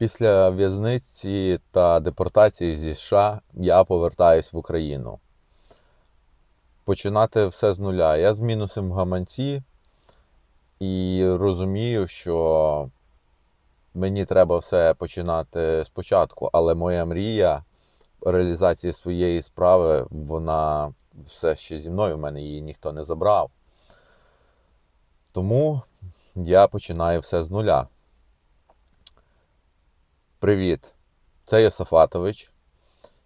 Після в'язниці та депортації зі США я повертаюсь в Україну. Починати все з нуля. Я з мінусом в гаманці і розумію, що мені треба все починати спочатку, але моя мрія реалізації своєї справи, вона все ще зі мною, в мене її ніхто не забрав. Тому я починаю все з нуля. Привіт, це Йосафатович.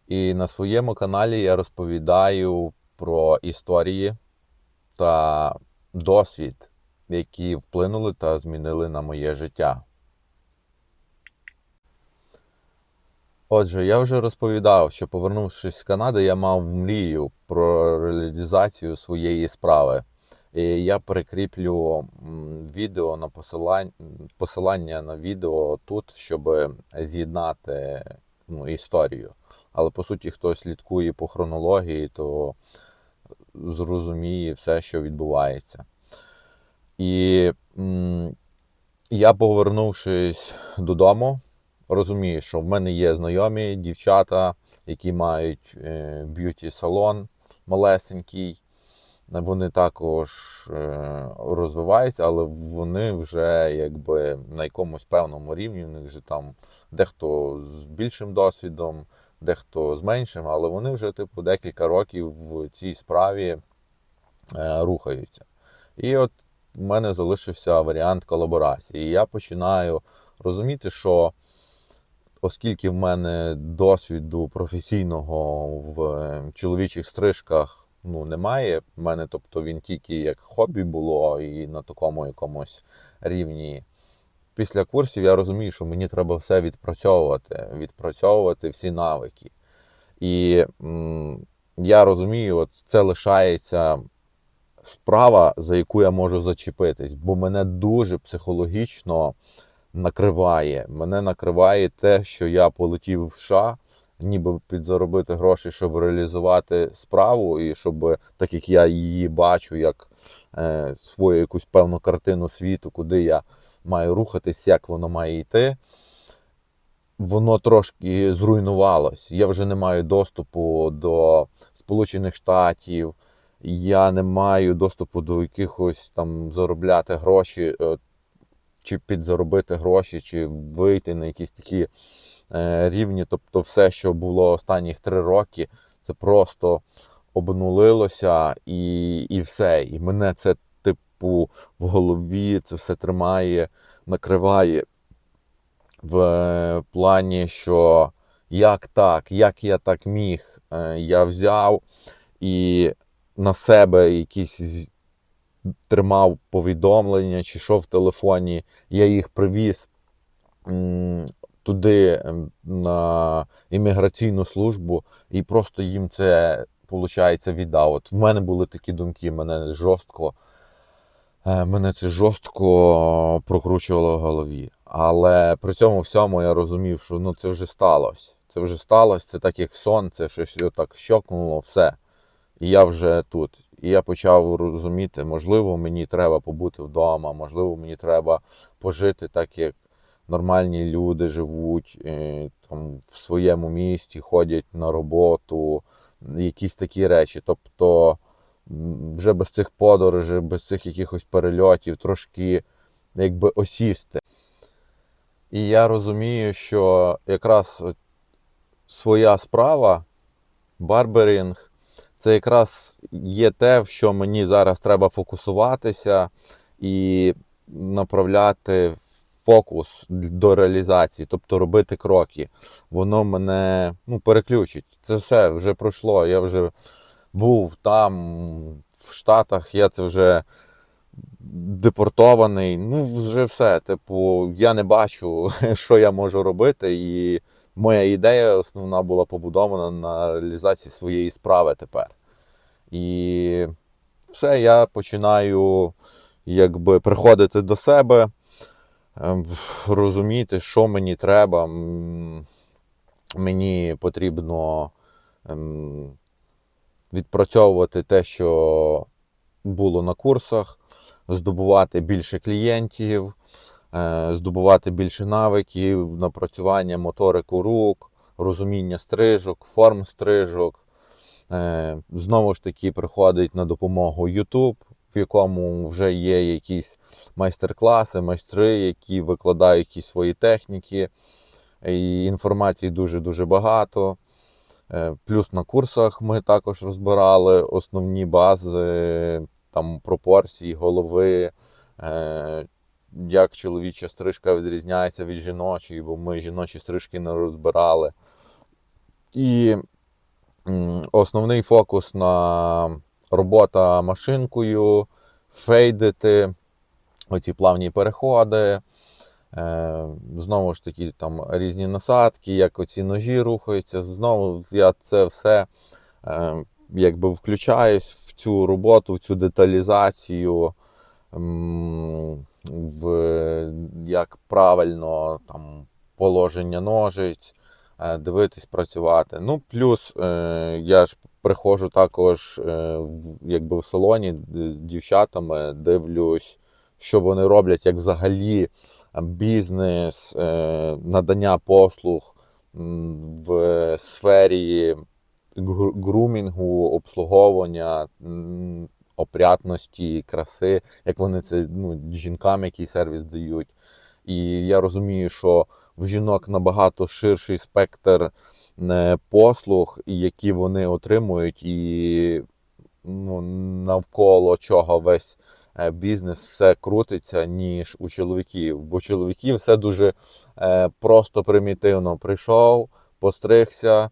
І на своєму каналі я розповідаю про історії та досвід, які вплинули та змінили на моє життя. Отже, я вже розповідав, що повернувшись з Канади, я мав мрію про реалізацію своєї справи. Я прикріплю відео на посилання, посилання на відео тут, щоб з'єднати ну, історію. Але по суті, хто слідкує по хронології, то зрозуміє все, що відбувається. І я, повернувшись додому, розумію, що в мене є знайомі дівчата, які мають е, б'юті-салон малесенький. Вони також е, розвиваються, але вони вже якби на якомусь певному рівні. У них вже там дехто з більшим досвідом, дехто з меншим, але вони вже типу декілька років в цій справі е, рухаються. І от в мене залишився варіант колаборації. І я починаю розуміти, що оскільки в мене досвіду професійного в е, чоловічих стрижках ну, немає. В мене, тобто, він тільки як хобі було і на такому якомусь рівні. Після курсів я розумію, що мені треба все відпрацьовувати, відпрацьовувати всі навики. І м, я розумію, от це лишається справа, за яку я можу зачепитись, бо мене дуже психологічно накриває. Мене накриває те, що я полетів в США, ніби підзаробити гроші, щоб реалізувати справу, і щоб, так як я її бачу, як е, свою якусь певну картину світу, куди я маю рухатись, як воно має йти. Воно трошки зруйнувалось. Я вже не маю доступу до Сполучених Штатів, я не маю доступу до якихось там заробляти гроші, е, чи підзаробити гроші, чи вийти на якісь такі рівні. Тобто, все, що було останніх три роки, це просто обнулилося і, і все. І мене це, типу, в голові це все тримає, накриває в е, плані, що як так, як я так міг, Е, я взяв і на себе якісь тримав повідомлення чи що в телефоні, я їх привіз туди ем, на імміграційну службу і просто їм це, виходить, віддав. От в мене були такі думки, мене жорстко. Е, Мене це жорстко прокручувало в голові. Але при цьому всьому я розумів, що ну це вже сталося. Це вже сталося, це так як сон, це щось так щокнуло, все. І я вже тут. І я почав розуміти, можливо, мені треба побути вдома, можливо, мені треба пожити так, як нормальні люди живуть е, там, в своєму місті, ходять на роботу, якісь такі речі. Тобто вже без цих подорожей, без цих якихось перельотів, трошки якби осісти. І я розумію, що якраз своя справа, барберинг, це якраз є те, в що мені зараз треба фокусуватися і направляти фокус до реалізації, тобто робити кроки. Воно мене ну, переключить. Це все вже пройшло. Я вже був там, в Штатах, я це вже депортований. Ну, вже все. Типу, я не бачу, що я можу робити. І моя ідея основна була побудована на реалізації своєї справи тепер. І все, я починаю якби приходити до себе, розуміти, що мені треба. Мені потрібно ем, відпрацьовувати те, що було на курсах, здобувати більше клієнтів, е, здобувати більше навиків, напрацювання моторику рук, розуміння стрижок, форм стрижок. Е, Знову ж таки, приходить на допомогу YouTube, в якому вже є якісь майстер-класи, майстри, які викладають якісь свої техніки. І інформації дуже-дуже багато. Е, Плюс на курсах ми також розбирали основні бази, там пропорції голови, е, як чоловіча стрижка відрізняється від жіночої, бо ми жіночі стрижки не розбирали. І основний фокус на робота машинкою, фейдити, оці плавні переходи. Е, Знову ж таки, там різні насадки, як оці ножі рухаються. Знову я це все е, якби включаюсь в цю роботу, в цю деталізацію, в як правильно там положення ножиць, е, дивитись, працювати. Ну, плюс я ж приходжу також е, якби в салоні з дівчатами, дивлюсь, що вони роблять, як взагалі бізнес, е, надання послуг в сфері гру- грумінгу, обслуговування, опрятності, краси, як вони це ну, жінкам, який сервіс дають. І я розумію, що в жінок набагато ширший спектр е, послуг, які вони отримують, і ну, навколо чого весь е, бізнес все крутиться, ніж у чоловіків. Бо чоловіків все дуже е, просто примітивно. Прийшов, постригся,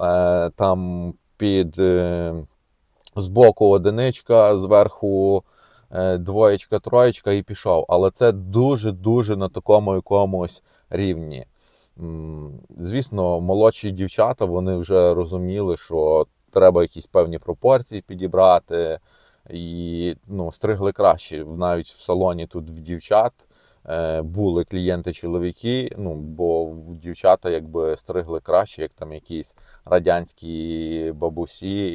е, там під збоку одиничка, зверху двоєчка, троєчка і пішов. Але це дуже-дуже на такому якомусь рівні. Звісно, молодші дівчата вони вже розуміли, що треба якісь певні пропорції підібрати. І ну, стригли краще. Навіть в салоні тут в дівчат е, були клієнти-чоловіки, ну, бо дівчата якби стригли краще, як там якісь радянські бабусі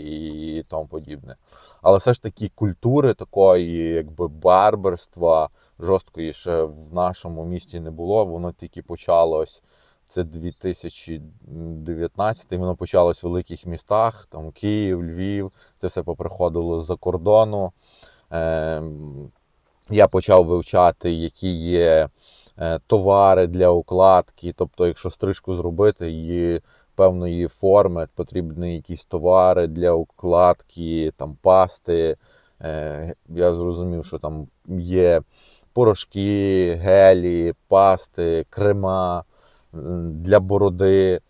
і тому подібне. Але все ж таки культури такої, якби барберства жорсткої ще в нашому місті не було. Воно тільки почалось. Це 2019, воно почалось в великих містах, там Київ, Львів, це все поприходило з-за кордону. Ем, Я почав вивчати, які є е, товари для укладки. Тобто, якщо стрижку зробити її певної форми, потрібні якісь товари для укладки, там пасти. Е, Я зрозумів, що там є порошки, гелі, пасти, крема для бороди, е,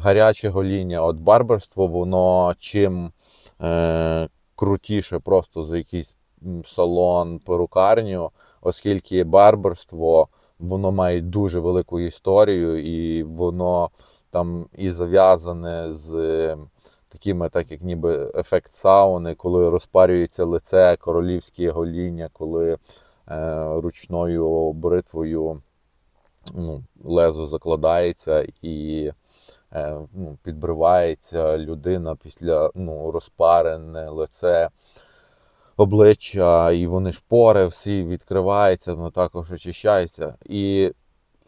гаряче гоління. От барберство, воно чим е, крутіше просто за якийсь салон, перукарню, оскільки барберство воно має дуже велику історію, і воно там і зав'язане з такими, так як ніби ефект сауни, коли розпарюється лице, королівське гоління, коли е, ручною бритвою ну, лезо закладається і е, ну, підбривається людина після ну, розпарене лице, обличчя, і вони шпори всі відкриваються, воно також очищається. І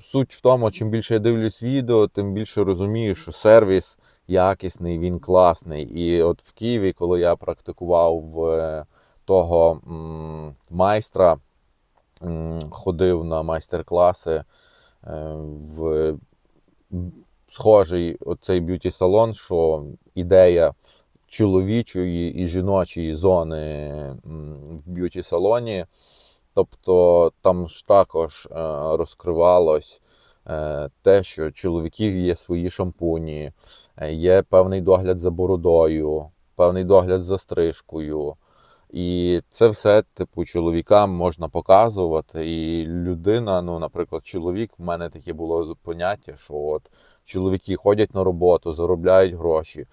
суть в тому, чим більше я дивлюсь відео, тим більше розумію, що сервіс якісний, він класний. І от в Києві, коли я практикував в е, того майстра, ходив на майстер-класи в схожий оцей б'юті-салон, що ідея чоловічої і жіночої зони в б'юті-салоні. Тобто там ж також е, розкривалось е, те, що чоловіків є свої шампуні, е, є певний догляд за бородою, певний догляд за стрижкою. І це все, типу, чоловікам можна показувати. І людина, ну, наприклад, чоловік, в мене таке було поняття, що от чоловіки ходять на роботу, заробляють гроші,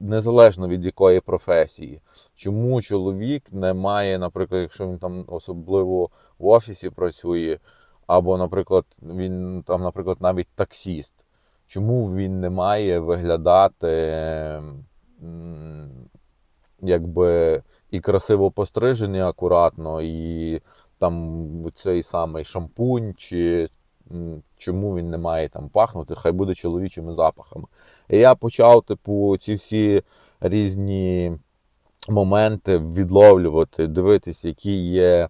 незалежно від якої професії. Чому чоловік не має, наприклад, якщо він там особливо в офісі працює, або, наприклад, він там, наприклад, навіть таксіст, чому він не має виглядати якби і красиво пострижений акуратно, і там цей самий шампунь, чи чому він не має там пахнути, хай буде чоловічими запахами. І я почав, типу, ці всі різні моменти відловлювати, дивитись, які є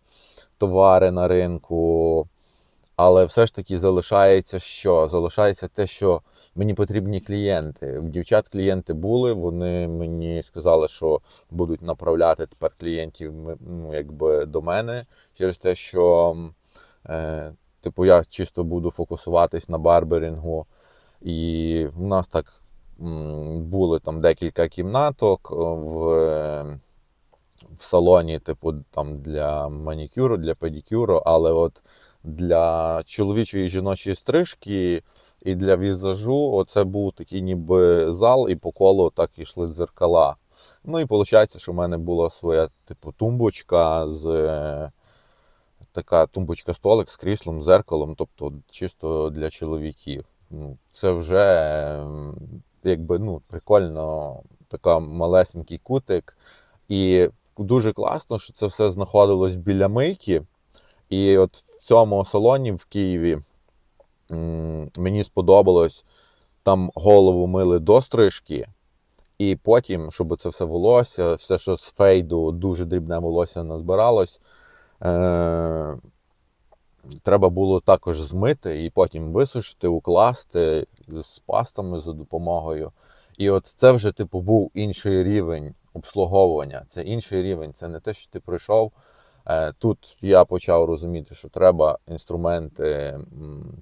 товари на ринку. Але все ж таки залишається що? Залишається те, що мені потрібні клієнти. В дівчат клієнти були, вони мені сказали, що будуть направляти тепер клієнтів ну, якби, до мене через те, що е, типу, я чисто буду фокусуватись на барберінгу. І в нас так були там декілька кімнаток в, в салоні, типу, там для манікюру, для педикюру, але от для чоловічої і жіночої стрижки і для візажу оце був такий ніби зал, і по колу так ішли дзеркала. Ну і виходить, що в мене була своя типу тумбочка з е, така тумбочка-столик з кріслом, зеркалом, тобто чисто для чоловіків. Ну, це вже е, якби ну, прикольно, така малесенький кутик. І дуже класно, що це все знаходилось біля мийки. І от в цьому салоні в Києві мені сподобалось, там голову мили до стрижки, і потім, щоб це все волосся, все, що з фейду, дуже дрібне волосся назбиралось, е- треба було також змити і потім висушити, укласти з пастами за допомогою. І от це вже, типу, був інший рівень обслуговування. Це інший рівень. Це не те, що ти прийшов. Е, Тут я почав розуміти, що треба інструменти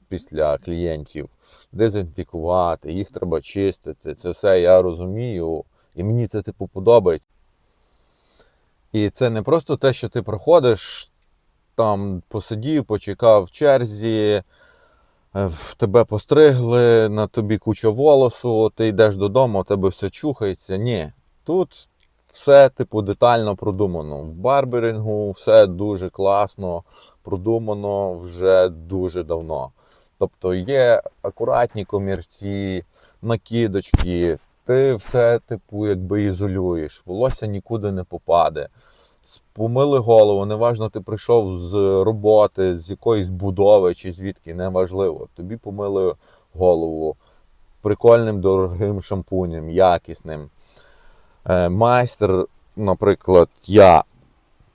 після клієнтів дезінфікувати, їх треба чистити. Це все я розумію, і мені це типу подобається. І це не просто те, що ти проходиш, там посидів, почекав в черзі, е, в тебе постригли, на тобі куча волосу, ти йдеш додому, у тебе все чухається. Ні. Тут все, типу, детально продумано. В барберінгу все дуже класно продумано вже дуже давно. Тобто є акуратні комірці, накидочки, ти все, типу, якби ізолюєш, волосся нікуди не попаде. С- Помили голову, неважно, ти прийшов з роботи, з якоїсь будови чи звідки, неважливо. Тобі помили голову прикольним дорогим шампунем, якісним. Е, майстер, наприклад, я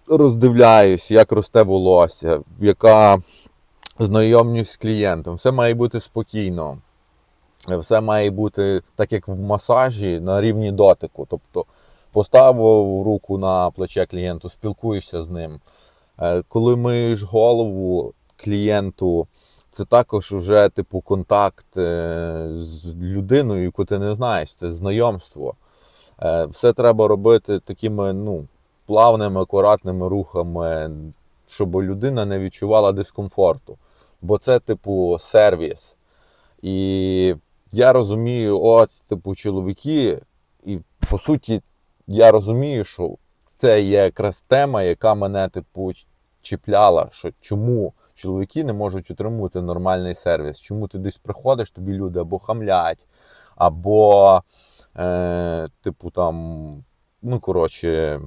роздивляюсь, як росте волосся, яка знайомлюсь з клієнтом. Все має бути спокійно. Все має бути так, як в масажі на рівні дотику. Тобто поставив руку на плече клієнту, спілкуєшся з ним. Е, Коли миєш голову клієнту, це також уже типу контакт е, з людиною, яку ти не знаєш, це знайомство. Е, Все треба робити такими ну, плавними, акуратними рухами, щоб людина не відчувала дискомфорту. Бо це, типу, сервіс. І я розумію, от, типу, чоловіки, і по суті, я розумію, що це є якраз тема, яка мене, типу, чіпляла, що чому чоловіки не можуть отримувати нормальний сервіс. Чому ти десь приходиш, тобі люди або хамлять, або, е, типу, там, ну, коротше,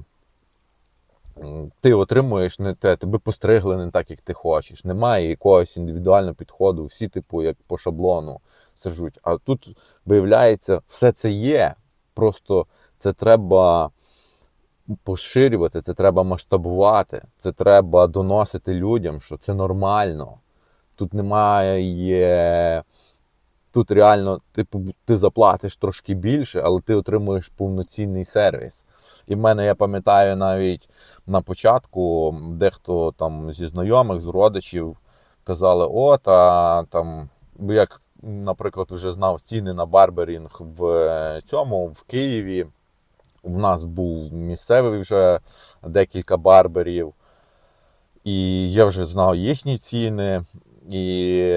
ти отримуєш не те, тебе постригли не так, як ти хочеш. Немає якогось індивідуального підходу, всі, типу, як по шаблону стрижуть. А тут виявляється, все це є. Просто це треба поширювати, це треба масштабувати, це треба доносити людям, що це нормально. Тут немає. Тут реально типу, ти заплатиш трошки більше, але ти отримуєш повноцінний сервіс. І в мене, я пам'ятаю, навіть на початку дехто там зі знайомих, з родичів казали: от, а там, як, наприклад, вже знав ціни на барберінг в е, цьому, в Києві. У нас був місцевий вже декілька барберів, і я вже знав їхні ціни. І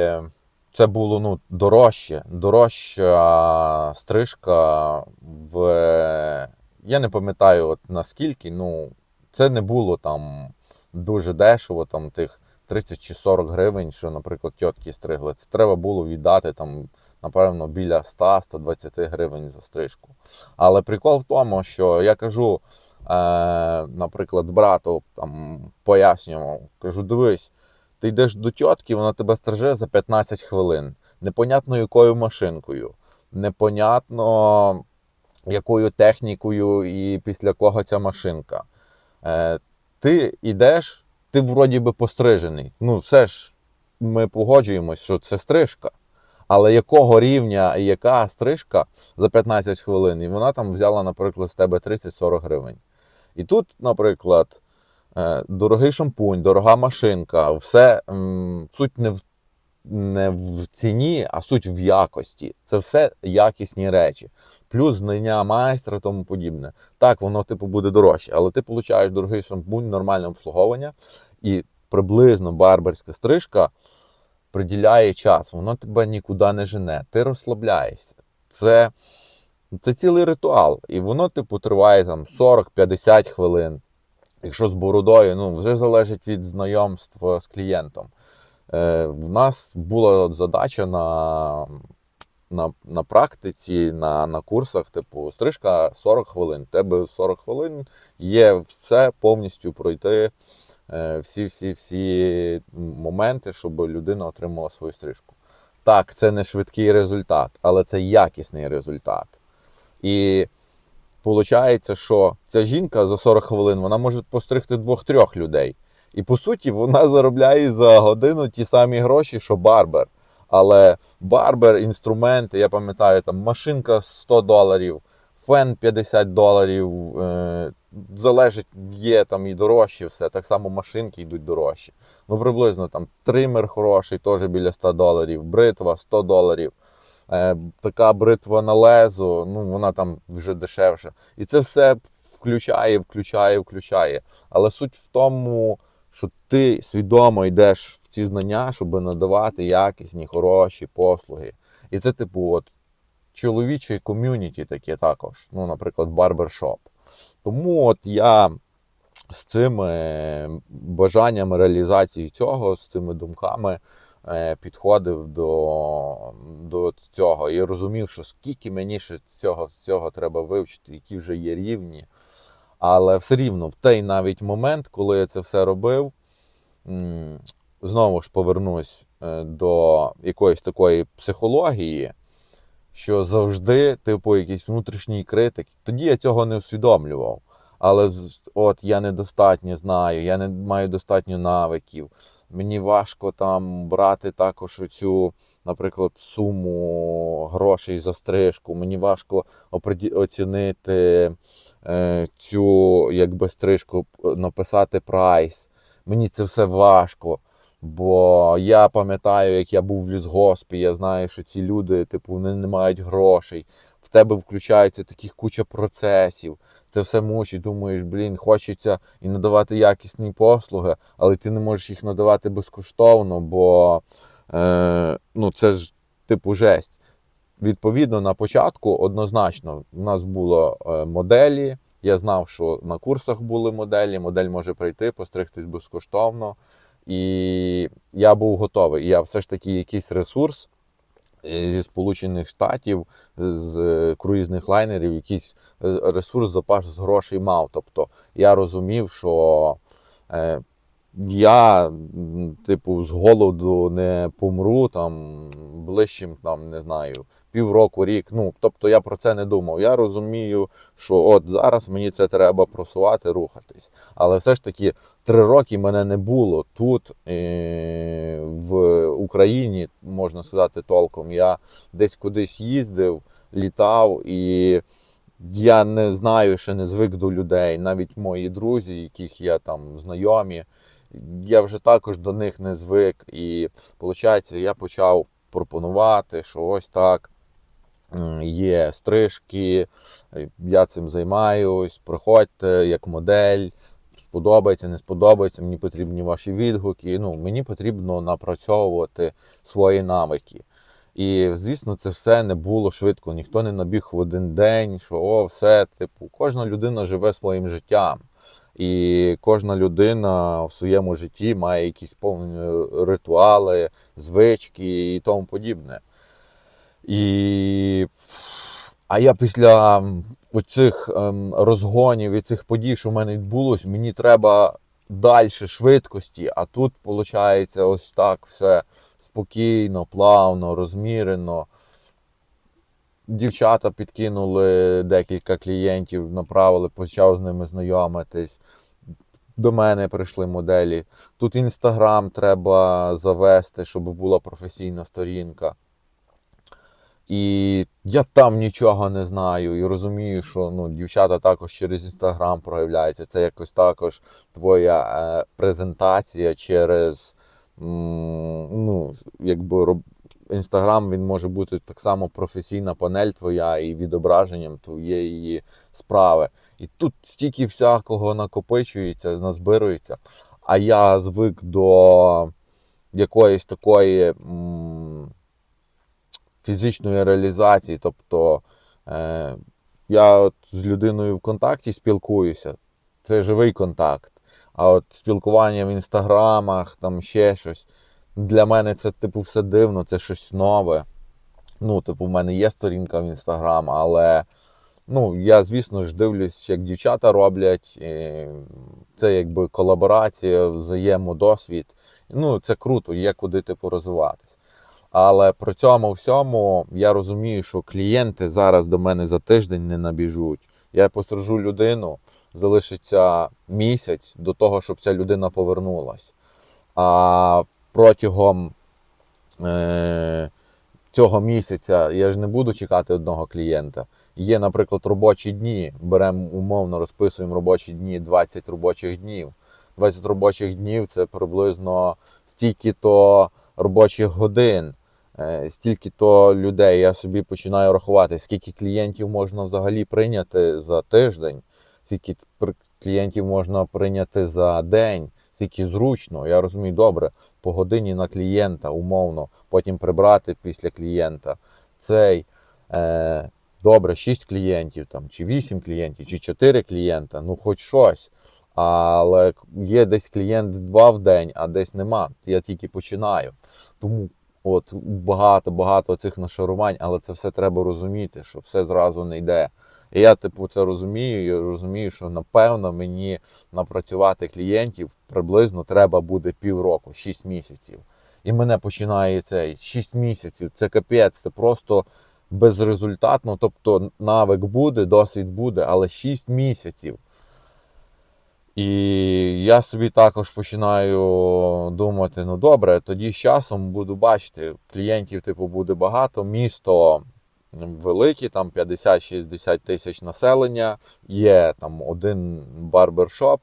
це було ну, дорожче, дорожча стрижка в. Я не пам'ятаю от наскільки, ну це не було там дуже дешево, там тих 30 чи 40 гривень, що, наприклад, тітки стригли. Це треба було віддати там, напевно, біля 100-120 гривень за стрижку. Але прикол в тому, що я кажу, наприклад, брату там пояснював, кажу: дивись, ти йдеш до тітки, вона тебе стриже за 15 хвилин. Непонятно якою машинкою, непонятно якою технікою і після кого ця машинка. Е, ти йдеш, ти вроді би пострижений. Ну, все ж ми погоджуємось, що це стрижка. Але якого рівня і яка стрижка за 15 хвилин? І вона там взяла, наприклад, з тебе 30-40 гривень. І тут, наприклад, дорогий шампунь, дорога машинка, все суть не в, не в ціні, а суть в якості. Це все якісні речі. Плюс знання майстра тому подібне. Так, воно типу буде дорожче, але ти получаєш дорогий шампунь, нормальне обслуговування і приблизно барберська стрижка приділяє час, воно тебе нікуди не жене, ти розслабляєшся. Це, це цілий ритуал. І воно, типу, триває там 40-50 хвилин. Якщо з бородою, ну, вже залежить від знайомства з клієнтом. Е, В нас була задача на, на, на практиці, на, на курсах, типу, стрижка 40 хвилин. Тебе 40 хвилин є все повністю пройти всі-всі-всі моменти, щоб людина отримала свою стрижку. Так, це не швидкий результат, але це якісний результат. І виходить, що ця жінка за 40 хвилин вона може постригти двох-трьох людей. І по суті, вона заробляє за годину ті самі гроші, що барбер. Але барбер, інструменти, я пам'ятаю, там машинка 100 доларів, фен 50 доларів. Е, залежить, є там і дорожчі все. Так само машинки йдуть дорожчі. Ну, приблизно там тример хороший, теж біля 100 доларів, бритва 100 доларів. Е, Така бритва на лезо, ну вона там вже дешевша. І це все включає, включає, включає. Але суть в тому, що ти свідомо йдеш в ці знання, щоб надавати якісні, хороші послуги. І це, типу, от чоловіче ком'юніті таке також. Ну, наприклад, барбершоп. Тому от я з цими бажаннями реалізації цього, з цими думками е, підходив до до цього і розумів, що скільки мені ще цього, цього треба вивчити, які вже є рівні. Але все рівно в той навіть момент, коли я це все робив, знову ж повернусь е, до якоїсь такої психології що завжди, типу, якийсь внутрішній критик. Тоді я цього не усвідомлював. Але от я недостатньо знаю, я не маю достатньо навиків. Мені важко там брати також оцю, наприклад, суму грошей за стрижку. Мені важко оцінити е, цю якби стрижку, написати прайс. Мені це все важко. Бо я пам'ятаю, як я був в лісгоспі, я знаю, що ці люди, типу, вони не мають грошей. В тебе включається таких куча процесів. Це все мучить. Думаєш, блін, хочеться і надавати якісні послуги, але ти не можеш їх надавати безкоштовно, бо е, ну, це ж типу жесть. Відповідно, на початку однозначно в нас було е, моделі. Я знав, що на курсах були моделі. Модель може прийти, постригтись безкоштовно. І я був готовий. Я все ж таки якийсь ресурс зі Сполучених Штатів, з е, круїзних лайнерів, якийсь е, ресурс, запас з грошей мав. Тобто я розумів, що е, я, типу, з голоду не помру там ближчим, там, не знаю, півроку, рік. Ну, тобто я про це не думав. Я розумію, що от зараз мені це треба просувати, рухатись. Але все ж таки три роки мене не було тут е в Україні, можна сказати, толком. Я десь кудись їздив, літав і. Я не знаю, ще не звик до людей. Навіть мої друзі, яких я там знайомі, я вже також до них не звик. І виходить, я почав пропонувати, що ось так є стрижки, я цим займаюсь, приходьте як модель, сподобається, не сподобається, мені потрібні ваші відгуки. Ну, Мені потрібно напрацьовувати свої навики. І, звісно, це все не було швидко. Ніхто не набіг в один день, що о, все, типу, кожна людина живе своїм життям. І кожна людина в своєму житті має якісь повні ритуали, звички і тому подібне. І... А я після оцих ем, розгонів і цих подій, що в мене відбулось, мені треба далі швидкості, а тут виходить ось так все спокійно, плавно, розмірено. Дівчата підкинули декілька клієнтів, направили, почав з ними знайомитись. До мене прийшли моделі. Тут інстаграм треба завести, щоб була професійна сторінка. І я там нічого не знаю і розумію, що ну, дівчата також через інстаграм проявляються. Це якось також твоя е, презентація через м, ну, якби. Інстаграм він може бути так само професійна панель твоя і відображенням твоєї справи. І тут стільки всякого накопичується, назбирується. А я звик до якоїсь такої м, фізичної реалізації. Тобто е, я от з людиною в контакті спілкуюся, це живий контакт. А от спілкування в інстаграмах, там ще щось. Для мене це, типу, все дивно, це щось нове. Ну, типу, в мене є сторінка в інстаграм, але ну, я, звісно ж, дивлюсь, як дівчата роблять. Це якби колаборація, взаємодосвід. Ну, це круто, є куди типу розвиватись. Але при цьому всьому я розумію, що клієнти зараз до мене за тиждень не набіжуть. Я пострижу людину, залишиться місяць до того, щоб ця людина повернулась. А протягом е, цього місяця я ж не буду чекати одного клієнта. Є, наприклад, робочі дні. Беремо умовно, розписуємо робочі дні 20 робочих днів. 20 робочих днів це приблизно стільки-то робочих годин, стільки-то людей. Я собі починаю рахувати, скільки клієнтів можна взагалі прийняти за тиждень, скільки клієнтів можна прийняти за день, скільки зручно. Я розумію, добре, по годині на клієнта, умовно, потім прибрати після клієнта. Цей. Е, добре, 6 клієнтів, там, чи 8 клієнтів, чи 4 клієнта, ну хоч щось. Але є десь клієнт два в день, а десь нема. Я тільки починаю. Тому от багато-багато цих нашарувань, але це все треба розуміти, що все зразу не йде. І я, типу, це розумію. і розумію, що напевно мені напрацювати клієнтів приблизно треба буде півроку, 6 місяців. І мене починає цей 6 місяців. Це капець, це просто безрезультатно. Тобто навик буде, досвід буде, але 6 місяців. І я собі також починаю думати: ну добре, тоді з часом буду бачити, клієнтів типу буде багато, місто велике, там 50-60 тисяч населення, є там один барбершоп,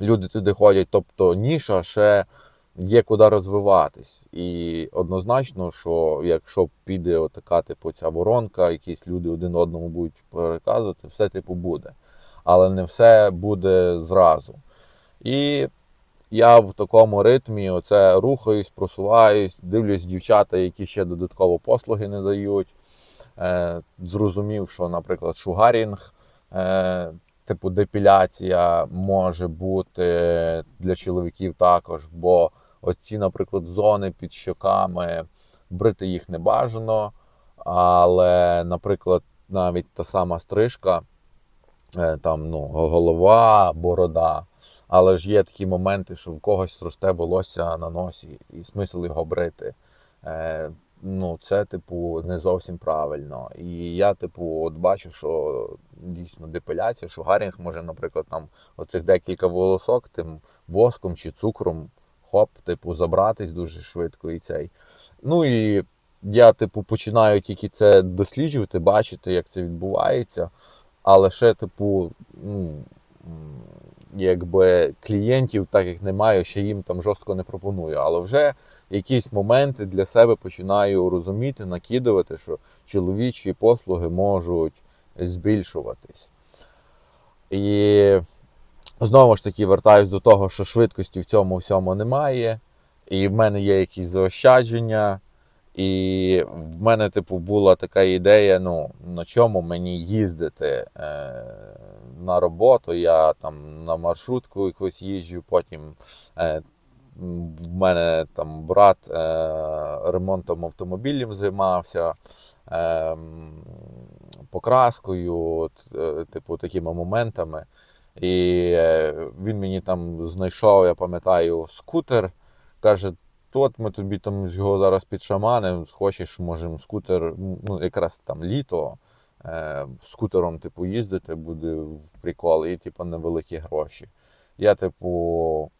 люди туди ходять, тобто ніша ще є куди розвиватись. І однозначно, що якщо піде така типу ця воронка, якісь люди один одному будуть переказувати, все типу буде. Але не все буде зразу. І я в такому ритмі оце рухаюсь, просуваюсь, дивлюсь дівчата, які ще додатково послуги не дають. Е, Зрозумів, що, наприклад, шугарінг, е, типу депіляція може бути для чоловіків також, бо оці, наприклад, зони під щоками, брити їх не бажано. Але, наприклад, навіть та сама стрижка, там ну, голова, борода. Але ж є такі моменти, що в когось росте волосся на носі, і смисл його брити. Е, ну, це, типу, не зовсім правильно. І я, типу, от бачу, що дійсно депиляція, шугарінг може, наприклад, там оцих декілька волосок тим воском чи цукром хоп, типу, забратись дуже швидко і цей. Ну і я, типу, починаю тільки це досліджувати, бачити, як це відбувається. Але ще, типу, ну, якби клієнтів, так як немає, ще їм там жорстко не пропоную. Але вже якісь моменти для себе починаю розуміти, накидувати, що чоловічі послуги можуть збільшуватись. І знову ж таки вертаюсь до того, що швидкості в цьому всьому немає. І в мене є якісь заощадження. І в мене, типу, була така ідея, ну, на чому мені їздити е, на роботу. Я там на маршрутку якось їжджу, потім е, в мене там брат е, ремонтом автомобілів займався, е, покраскою, е, типу, такими моментами. І е, він мені там знайшов, я пам'ятаю, скутер. Каже, от ми тобі там його зараз підшаманимо, хочеш, можемо скутер, ну якраз там літо, е, скутером, типу, їздити буде в прикол, і типу невеликі гроші. Я, типу,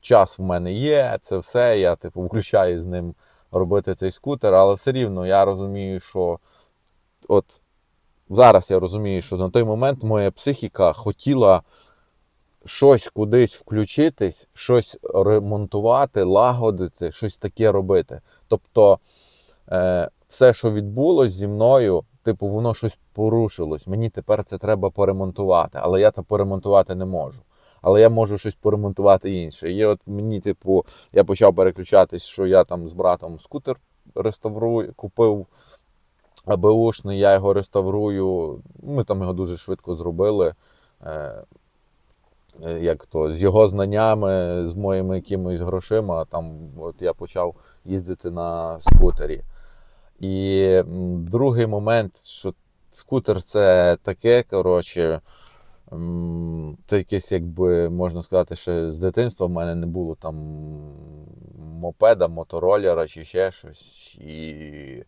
час в мене є, це все. Я, типу, включаю з ним робити цей скутер, але все рівно я розумію, що от зараз я розумію, що на той момент моя психіка хотіла щось кудись включитись, щось ремонтувати, лагодити, щось таке робити. Тобто е, все, що відбулось зі мною, типу, воно щось порушилось. Мені тепер це треба поремонтувати, але я це поремонтувати не можу. Але я можу щось поремонтувати інше. І от мені, типу, я почав переключатись, що я там з братом скутер реставрую, купив АБУшний, я його реставрую. Ми там його дуже швидко зробили. Е, як то, з його знаннями, з моїми якимись грошима, там от я почав їздити на скутері. І другий момент, що скутер це таке, коротше, це якесь, якби можна сказати, ще з дитинства в мене не було там мопеда, мотороллера чи ще щось. І,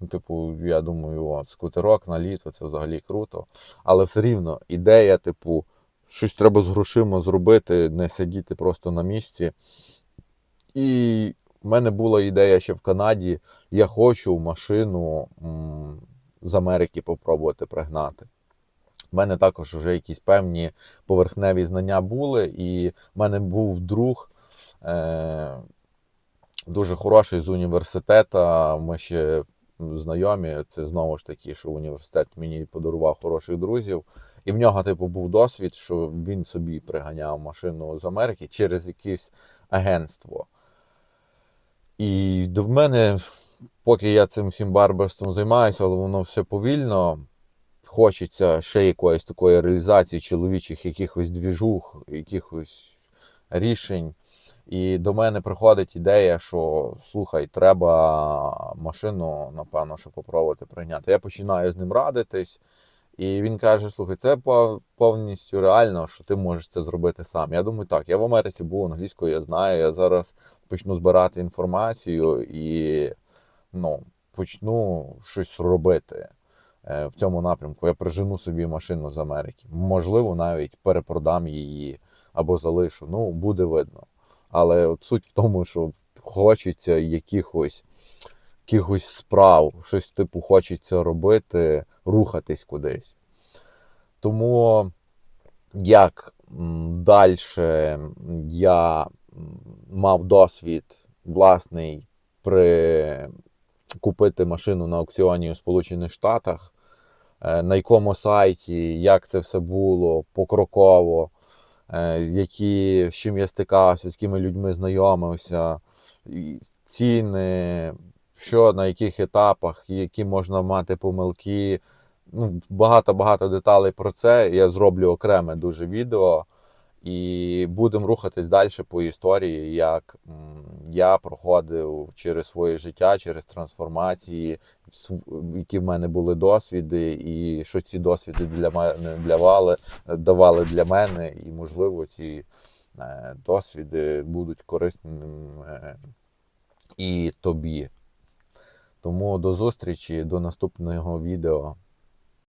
ну, типу, я думаю, о, скутерок на літо це взагалі круто. Але все рівно ідея, типу, щось треба з грошима зробити, не сидіти просто на місці. І в мене була ідея ще в Канаді. Я хочу машину з Америки попробувати пригнати. У мене також вже якісь певні поверхневі знання були, і в мене був друг е, дуже хороший з університету. Ми ще знайомі. Це знову ж таки, що університет мені подарував хороших друзів. І в нього, типу, був досвід, що він собі приганяв машину з Америки через якесь агентство. І до мене, поки я цим всім барберством займаюся, але воно все повільно. Хочеться ще якоїсь такої реалізації чоловічих якихось двіжух, якихось рішень. І до мене приходить ідея, що слухай, треба машину, напевно, щоб попробувати прийняти. Я починаю з ним радитись, і він каже: слухай, це повністю реально, що ти можеш це зробити сам. Я думаю, так, я в Америці був англійською, я знаю. Я зараз почну збирати інформацію і ну, почну щось робити е, в цьому напрямку. Я прижену собі машину з Америки. Можливо, навіть перепродам її або залишу. Ну, буде видно. Але от суть в тому, що хочеться якихось, якихось справ, щось типу хочеться робити, рухатись кудись. Тому як далі я мав досвід власний при купити машину на аукціоні у Сполучених Штатах, е, на якому сайті, як це все було, покроково, е, які, з чим я стикався, з якими людьми знайомився, ціни, що на яких етапах, які можна мати помилки. Ну, багато-багато деталей про це. Я зроблю окреме дуже відео. І будемо рухатись далі по історії, як я проходив через своє життя, через трансформації, які в мене були досвіди, і що ці досвіди для мене давали, давали для мене, і можливо ці е, досвіди будуть корисними е, і тобі. Тому до зустрічі, до наступного відео.